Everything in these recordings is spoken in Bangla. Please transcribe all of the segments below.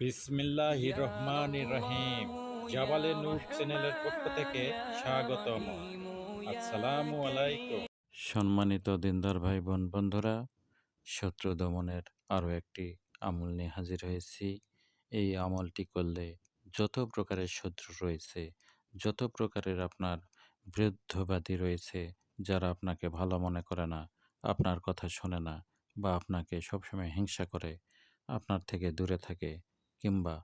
বিসমিল্লাহ রহমান রহিম। জাবালে নূর চ্যানেলের পক্ষ থেকে স্বাগতম। আসসালামু আলাইকুম। সম্মানিত দিনদার ভাই বোন বন্ধুরা শত্রু দমনের আরও একটি আমল নিয়ে হাজির হয়েছি। এই আমলটি করলে যত প্রকারের শত্রু রয়েছে যত প্রকারের আপনার বৃদ্ধবাদী রয়েছে যারা আপনাকে ভালো মনে করে না আপনার কথা শোনে না বা আপনাকে সবসময় হিংসা করে আপনার থেকে দূরে থাকে কিংবা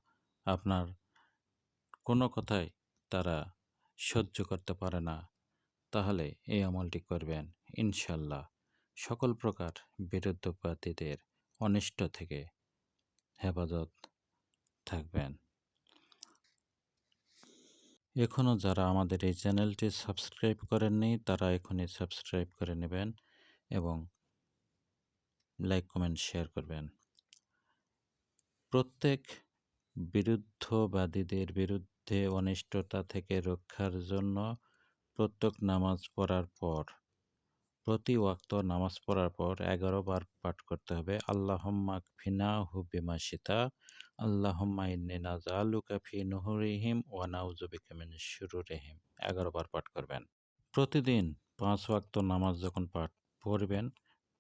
আপনার কোনো কথাই তারা সহ্য করতে পারে না, তাহলে এই আমলটি করবেন ইনশাল্লাহ। সকল প্রকার বিরুদ্ধবাদীদের অনিষ্ট থেকে হেফাজত থাকবেন। এখনও যারা আমাদের এই চ্যানেলটি সাবস্ক্রাইব করেননি, তারা এখনই সাবস্ক্রাইব করে নেবেন এবং লাইক, কমেন্ট, শেয়ার করবেন। প্রত্যেক বিরুদ্ধবাদীদের বিরুদ্ধে অনিষ্টতা থেকে রক্ষার জন্য প্রত্যেক নামাজ পড়ার পর, প্রতি ওয়াক্ত নামাজ পড়ার পর এগারো বার পাঠ করতে হবে। আল্লাহম্মা ফিনা হু বিমা সীতা আল্লাহম্মা ইন্নি নাজালুকা ফি নুহুরিহিম ওয়া নাউজুবিকা মিন শুরুরিহিম। এগারো বার পাঠ করবেন। প্রতিদিন পাঁচ ওয়াক্ত নামাজ যখন পাঠ পড়বেন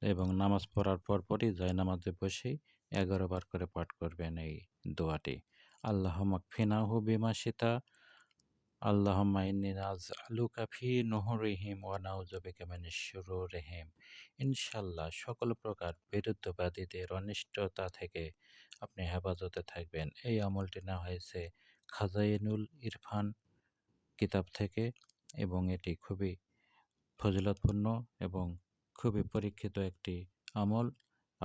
এবং নামাজ পড়ার পর পরই যায় নামাজে বসেই এগারো বার করে পাঠ করবেন এই দোয়াটি। আল্লাহ ফিনাহু বিমা সীতা আল্লাহ নাজ আলু কাফি নহরিহিম ওয়া নাউজবিকা মিনাশ শুরুরিহিম। ইনশাল্লাহ সকল প্রকার বিরুদ্ধবাদীদের অনিষ্টতা থেকে আপনি হেফাজতে থাকবেন। এই আমলটি না হয়েছে খাজাইনুল ইরফান কিতাব থেকে এবং এটি খুবই ফজিলতপূর্ণ এবং খুবই পরীক্ষিত একটি আমল।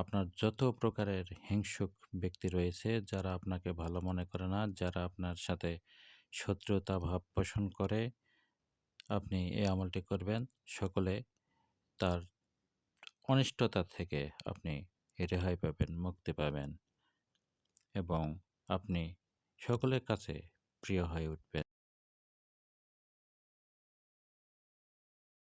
আপনার যত প্রকারের হিংসুক ব্যক্তি রয়েছে, যারা আপনাকে ভালো মনে করে না, যারা আপনার সাথে শত্রুতা ভাব পোষণ করে, আপনি এই আমলটি করবেন। সকলে তার অনিষ্টতা থেকে আপনি রেহাই পাবেন, মুক্তি পাবেন এবং আপনি সকলের কাছে প্রিয় হয়ে উঠবেন।